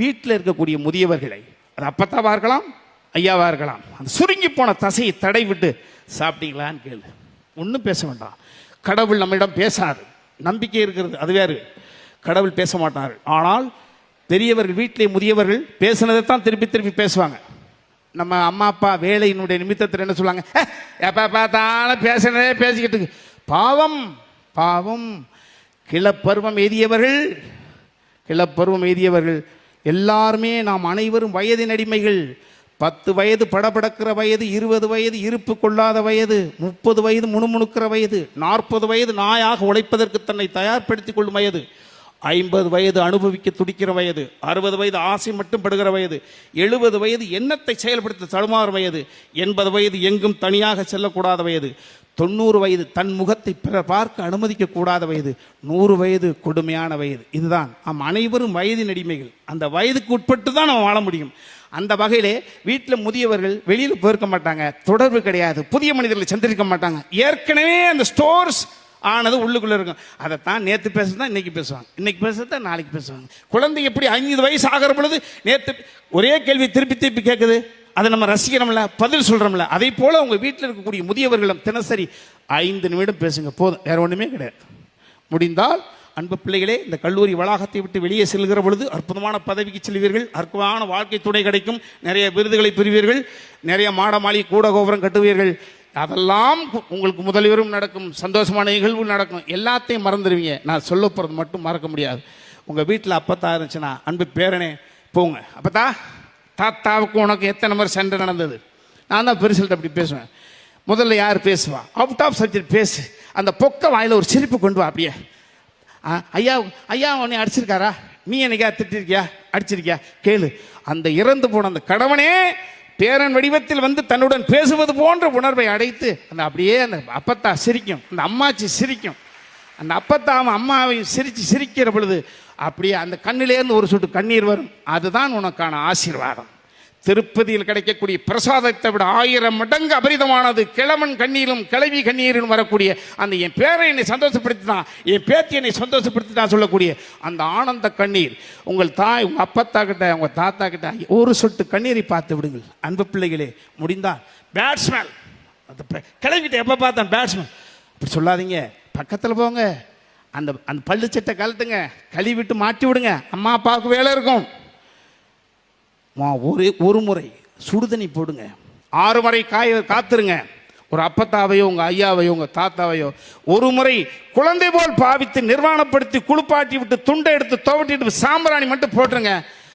வீட்டில் இருக்கக்கூடிய முதியவர்களை அது அப்பத்தாவா இருக்கலாம் ஐயாவா இருக்கலாம் அந்த சுருங்கி போன தசையை தடை விட்டு சாப்பிட்டீங்களான்னு கேளு. ஒன்றும் பேச வேண்டாம். கடவுள் நம்மிடம் பேசாது. நம்பிக்கை இருக்கிறது அது வேறு. கடவுள் பேச மாட்டார்கள். ஆனால் பெரியவர்கள் வீட்டிலே முதியவர்கள் பேசுனதை தான் திருப்பி திருப்பி பேசுவாங்க. நம்ம அம்மா அப்பா வேலையினுடைய நிமித்தத்தில் என்ன சொல்லுவாங்க? எப்போ பார்த்தாலும் பேசுனதே பேசிக்கிட்டு பாவம் பாவம். கிளப்பருவம் எய்தியவர்கள் கிளப்பருவம் எய்தியவர்கள் எல்லாருமே நாம் அனைவரும் வயதின் அடிமைகள். பத்து வயது படபடக்கிற வயது இருபது வயது இருப்பு கொள்ளாத வயது முப்பது வயது முணுமுணுக்கிற வயது நாற்பது வயது நாயாக உழைப்பதற்கு தன்னை தயார்படுத்தி கொள்ளும் வயது ஐம்பது வயது அனுபவிக்க துடிக்கிற வயது அறுபது வயது ஆசை மட்டும் படுகிற வயது எழுபது வயது எண்ணத்தை செயல்படுத்த தடுமாறும் வயது எண்பது வயது எங்கும் தனியாக செல்லக்கூடாத வயது தொண்ணூறு வயது தன் முகத்தை பிறர் பார்க்க அனுமதிக்க கூடாத வயது நூறு வயது கொடுமையான வயது. இதுதான் நாம் அனைவரும் வயதின் அடிமைகள். அந்த வயதுக்கு உட்பட்டு தான் நம்ம வாழ முடியும். அந்த வகையிலே வீட்டில் முதியவர்கள் வெளியில் போயிருக்க மாட்டாங்க தொடர்பு கிடையாது புதிய மனிதர்களை சந்திருக்க மாட்டாங்க. ஏற்கனவே அந்த ஸ்டோர்ஸ் ஆனது உள்ளுக்குள்ளே இருக்கும். அதை தான் நேற்று பேசுறது தான் இன்றைக்கி பேசுவாங்க. இன்றைக்கி பேசுறது தான் நாளைக்கு பேசுவாங்க. குழந்தை எப்படி ஐந்து வயசு ஆகிற பொழுது நேற்று ஒரே கேள்வி திருப்பி திருப்பி கேட்குது? அதை நம்ம ரசிக்கிறோம்ல பதில் சொல்கிறோம்ல அதே போல் உங்கள் வீட்டில் இருக்கக்கூடிய முதியவர்களும் தினசரி ஐந்து நிமிடம் பேசுங்க. போதும் வேற ஒன்றுமே கிடையாது. முடிந்தால் அன்பு பிள்ளைகளே இந்த கல்லூரி வளாகத்தை விட்டு வெளியே செல்கிற பொழுது அற்புதமான பதவிக்கு செல்வீர்கள். அற்புதமான வாழ்க்கை துணை கிடைக்கும். நிறைய விருதுகளை பெறுவீர்கள். நிறைய மாட மாளிகை கூட கோபுரம் கட்டுவீர்கள். அதெல்லாம் உங்களுக்கு முதலிவரும் நடக்கும் சந்தோஷமான நிகழ்வு நடக்கும். எல்லாத்தையும் மறந்துடுவீங்க. நான் சொல்ல போகிறது மட்டும் மறக்க முடியாது. உங்கள் வீட்டில் அப்பத்தா இருந்துச்சுன்னா அன்பு பேரனே போங்க. அப்பத்தா. தாத்தாவுக்கு உனக்கு எத்தனை மாதிரி சண்டை நடந்தது? நான் தான் பெருசல்கிட்ட அப்படி பேசுவேன். முதல்ல யார் பேசுவா? அவுட் ஆஃப் சப்ஜெக்ட் பேசு. அந்த பொக்க வாயில் ஒரு சிரிப்பு கொண்டு வா அப்படியே. ஆ, ஐயா ஐயா உன்னை அடிச்சிருக்காரா? நீ என்னைக்கா திட்டிருக்கியா? அடிச்சிருக்கியா? கேளு. அந்த இறந்து போன அந்த கடவனே பேரன் வடிவத்தில் வந்து தன்னுடன் பேசுவது போன்ற உணர்வை அடைத்து அந்த அப்படியே அந்த அப்பத்தா சிரிக்கும். அந்த அம்மாச்சி சிரிக்கும். அந்த அப்பத்தாவும் அம்மாவையும் சிரித்து சிரிக்கிற பொழுது அப்படியே அந்த கண்ணிலேருந்து ஒரு சொட்டு கண்ணீர் வரும். அதுதான் உனக்கான ஆசீர்வாதம். திருப்பதியில் கிடைக்கக்கூடிய பிரசாதத்தை விட ஆயிரம் மடங்கு அபரிதமானது. கிழவன் கண்ணீரும் கிளவி கண்ணீரும் வரக்கூடிய அந்த என் பேரை என்னை சந்தோஷப்படுத்தினான் என் பேத்தி என்னை சந்தோஷப்படுத்தினா சொல்லக்கூடிய அந்த ஆனந்த கண்ணீர். உங்கள் தாய் உங்கள் அப்பத்தா கிட்ட உங்கள் தாத்தா கிட்ட ஒரு சொட்டு கண்ணீரை பார்த்து விடுங்கள். அன்பு பிள்ளைகளே முடிந்தால் பேட்ஸ்மேன். அந்த கிழவிட்ட எப்போ பார்த்தேன் பேட்ஸ்மேன். அப்படி சொல்லாதீங்க. பக்கத்தில் போங்க. அந்த அந்த பள்ளு சட்டை கழட்டுங்க. கழுவிட்டு மாட்டி விடுங்க. அம்மா அப்பாவுக்கு வேலை இருக்கும். ஒரு ஒரு முறை சுடுதண்ணி போடுங்க. ஆறு முறை காய காத்துருங்க. ஒரு அப்பத்தாவையோ உங்கள் ஐயாவையோ உங்கள் தாத்தாவையோ ஒரு முறை குழந்தை போல் பாவித்து நிர்வாணப்படுத்தி குளிப்பாட்டி விட்டு துண்டை எடுத்து துவட்டிட்டு சாம்பிராணி மட்டும் போட்டுருங்க.